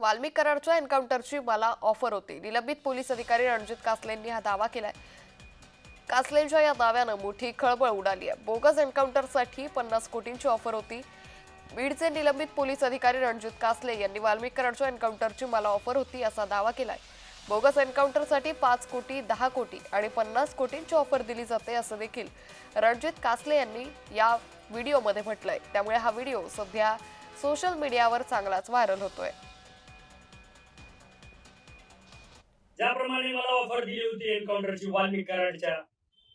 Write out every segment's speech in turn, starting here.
वाल्मिक कराडच्या एन्काउंटरची मला ऑफर होती. निलंबित पोलीस अधिकारी रणजित कासलेंनी हा दावा केलाय. कासलेंच्या या दाव्यानं मोठी खळबळ उडाली आहे बोगस एन्काउंटरसाठी पन्नास कोटींची ऑफर होती. बीडचे निलंबित पोलीस अधिकारी रणजित कासले यांनी वाल्मिक कराडच्या एन्काउंटरची मला ऑफर होती असा दावा केलाय. बोगस एन्काउंटरसाठी पाच कोटी दहा कोटी आणि पन्नास कोटींची ऑफर दिली जाते असं देखील रणजित कासले यांनी या व्हिडिओमध्ये म्हटलंय. त्यामुळे हा व्हिडिओ सध्या सोशल मीडियावर चांगलाच व्हायरल होतोय. ज्याप्रमाणे मला ऑफर दिली होती एन्काउंटरची वाल्मिक कराडच्या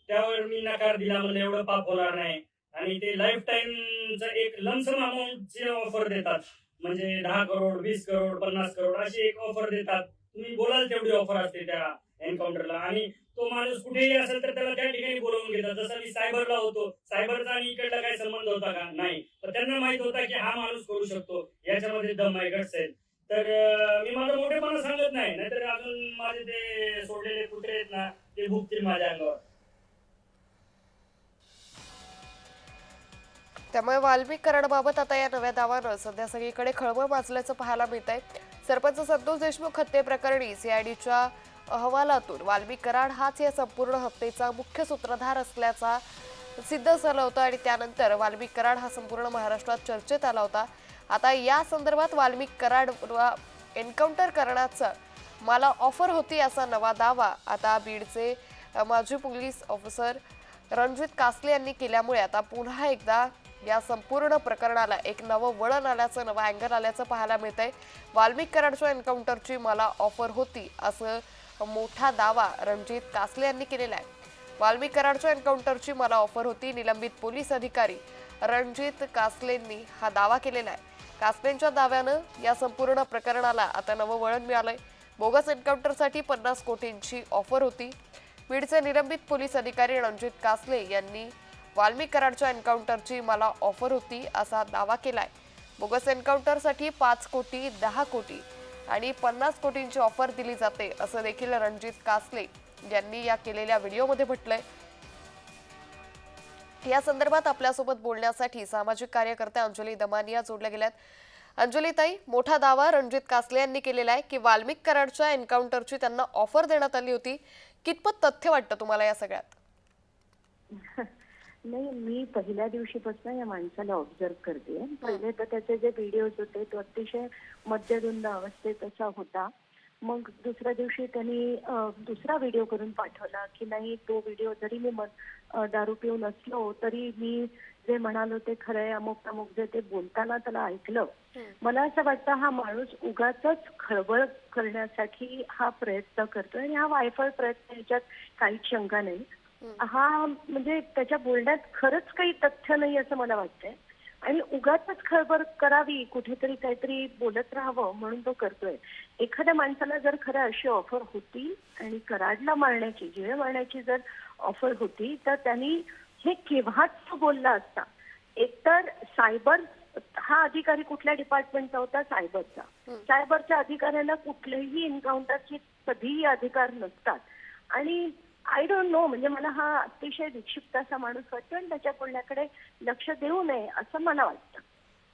त्यावर मी नकार दिला मला एवढं पाप होणार नाही. आणि ते लाईफ टाईमचा एक लमसम अमाऊंटची ऑफर देतात म्हणजे दहा करोड वीस करोड पन्नास करोड अशी एक ऑफर देतात. तुम्ही बोलाल तेवढी ऑफर असते त्या एन्काउंटरला आणि तो माणूस कुठेही असेल तर त्याला त्या ठिकाणी बोलवून घेतात. जसं मी सायबरला होतो सायबरचा आणि इकडला काही संबंध होता का? नाही. तर त्यांना माहीत होता की हा माणूस करू शकतो. याच्यामध्ये दम आहे गट्स आहेत. तर मी माझं मोठेपणा सांगत नाही. नाहीतर अजून माझे ते सोडलेले कुत्रे आहेत ना ते भुकतील माझ्या अंगावर. त्यामुळे वाल्मिक आता या नव्या दावानं सध्या सगळीकडे खळबळ माजल्याचं पाहायला मिळत आहे सरपंच संतोष देशमुख हत्येप्रकरणी सीआयडीच्या अहवालातून वाल्मिक कराड हाच या संपूर्ण हत्येचा मुख्य सूत्रधार असल्याचा सिद्ध झाला होता आणि त्यानंतर वाल्मिक कराड हा संपूर्ण महाराष्ट्रात चर्चेत आला होता. आता या संदर्भात वाल्मिक कराड एन्काउंटर करण्याचं मला ऑफर होती असा नवा दावा आता बीडचे माजी पोलीस ऑफिसर रणजित कासले यांनी केल्यामुळे आता पुन्हा एकदा या संपूर्ण प्रकरणाला एक नवं वळण आल्याचं नवं अँगल आल्याचं पाहायला मिळतंय. वाल्मिक कराडच्या एन्काउंटरची मला ऑफर होती असं मोठा दावा रणजित कासले यांनी केलेला आहे. वाल्मिक कराडच्या एन्काउंटरची मला ऑफर होती. निलंबित पोलीस अधिकारी रणजित कासलेंनी हा दावा केलेला आहे. कासलेंच्या दाव्यानं या संपूर्ण प्रकरणाला आता नवं वळण मिळालंय. बोगस एन्काउंटरसाठी पन्नास कोटींची ऑफर होती. बीडचे निलंबित पोलीस अधिकारी रणजित कासले यांनी वाल्मी कराडच्या एन्काउंटरची मला ऑफर होती असा दावा केलाय. बोगस एन्काउंटरसाठी पाच कोटी दहा कोटी आणि पन्नास कोटींची ऑफर दिली जाते असं देखील रणजित कासले यांनी या केलेल्या व्हिडिओमध्ये म्हटलंय. या संदर्भात आपल्यासोबत बोलण्यासाठी सामाजिक कार्यकर्त्या अंजली दमानिया जोडल्या गेल्यात. अंजलीताई मोठा दावा रणजित कासले यांनी केलेला आहे की वाल्मिक कराडच्या एन्काउंटरची त्यांना ऑफर देण्यात आली होती. कितपत तथ्य वाटतं तुम्हाला या सगळ्यात? नाही मी पहिल्या दिवशीपासून या माणसाला ऑब्झर्व करते पहिले तर त्याचे जे व्हिडिओज होते तो अतिशय मद्यधुंद अवस्थेत असा होता. मग दुसऱ्या दिवशी त्यांनी दुसरा व्हिडिओ करून पाठवला की नाही तो व्हिडिओ जरी मी दारू पिऊन असलो तरी मी जे म्हणालो ते खरं आहे अमुक अमुक जे ते बोलताना त्याला ऐकलं. मला असं वाटतं हा माणूस उगाच खळबळ करण्यासाठी हा प्रयत्न करतोय आणि हा वायफळ प्रयत्न याच्यात काहीच शंका नाही. हा म्हणजे त्याच्या बोलण्यात खरंच काही तथ्य नाही असं मला वाटतंय. आणि उगाच खळबळ करावी कुठेतरी काहीतरी बोलत राहावं म्हणून तो करतोय. एखाद्या माणसाला जर खरं अशी ऑफर होती आणि कराडला मारण्याची जिवे मारण्याची जर ऑफर होती तर त्यांनी हे केव्हाच तो बोलला असता. एकतर सायबर हा अधिकारी कुठल्या डिपार्टमेंटचा होता? सायबरचा सायबरच्या अधिकाऱ्याला कुठलेही एन्काउंटरचे कधीही अधिकार नसतात. आणि आय डोंट नो म्हणजे मला हा अतिशय विक्षिप्त असा माणूस वाटतो आणि त्याच्या बोलण्याकडे लक्ष देऊ नये असं मला वाटतं.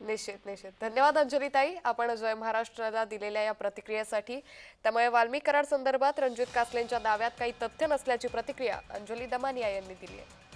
निश्चित निश्चित. धन्यवाद अंजली ताई आपण जय महाराष्ट्राला दिलेल्या या प्रतिक्रियेसाठी. त्यामुळे वाल्मिक करार संदर्भात रणजित कासलेंच्या दाव्यात काही तथ्य नसल्याची प्रतिक्रिया अंजली दमानिया यांनी दिली आहे.